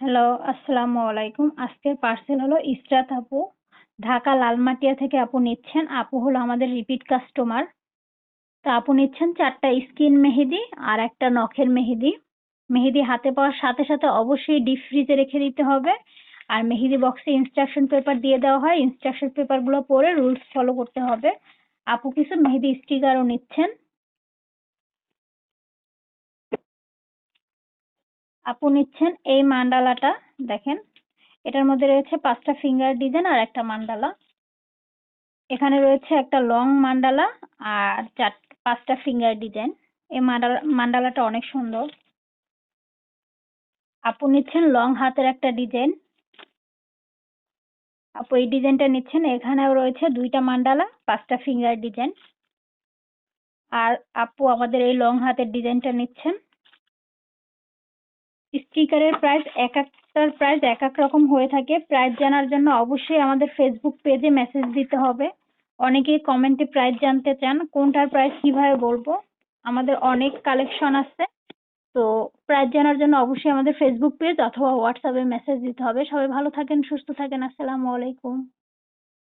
Hello আসসালামু আলাইকুম। আজকের পার্সেল হলো ইসরাত আপু। ঢাকা লালমাটিয়া থেকে আপু নিচ্ছেন। আপু হলো আমাদের রিপিট কাস্টমার তা আপু নিচ্ছেন চারটা স্কিন মেহেদি আর একটা নখের মেহেদি। মেহেদি হাতে পাওয়ার সাথে সাথে অবশ্যই ডিপ ফ্রিজে রেখে দিতে হবে। আর মেহেদি বক্সে ইনস্ট্রাকশন পেপার দিয়ে দেওয়া হয়। ইনস্ট্রাকশন পেপারগুলো পড়ে রুলস ফলো করতে হবে। আপু কিছু মেহেদি স্টিকারও নিচ্ছেন। আপু নিচ্ছেন এই মান্ডালাটা, দেখেন। এটার মধ্যে রয়েছে পাঁচটা ফিঙ্গার ডিজাইন আর একটা মান্ডালা। এখানে রয়েছে একটা লং মান্ডালা আর চার, পাঁচটা ফিঙ্গার ডিজাইন এই মান্ডালা, মান্ডালাটা অনেক সুন্দর। আপু নিচ্ছেন লং হাতের একটা ডিজাইন আপু এই ডিজাইনটা নিচ্ছেন। এখানেও রয়েছে দুইটা মান্ডালা, পাঁচটা ফিঙ্গার ডিজাইন আর আপু আমাদের এই লং হাতের ডিজাইনটা নিচ্ছেন। স্টিকারের প্রাইস এক একটার প্রাইস এক এক রকম হয়ে থাকে। প্রাইস জানার জন্য অবশ্যই আমাদের ফেসবুক পেজে মেসেজ দিতে হবে। অনেকেই কমেন্টে প্রাইস জানতে চান, কোনটার প্রাইস কীভাবে বলব? আমাদের অনেক কালেকশন আছে। তো প্রাইস জানার জন্য অবশ্যই আমাদের ফেসবুক পেজ অথবা হোয়াটসঅ্যাপে মেসেজ দিতে হবে। সবাই ভালো থাকেন, সুস্থ থাকেন। আসসালামু আলাইকুম।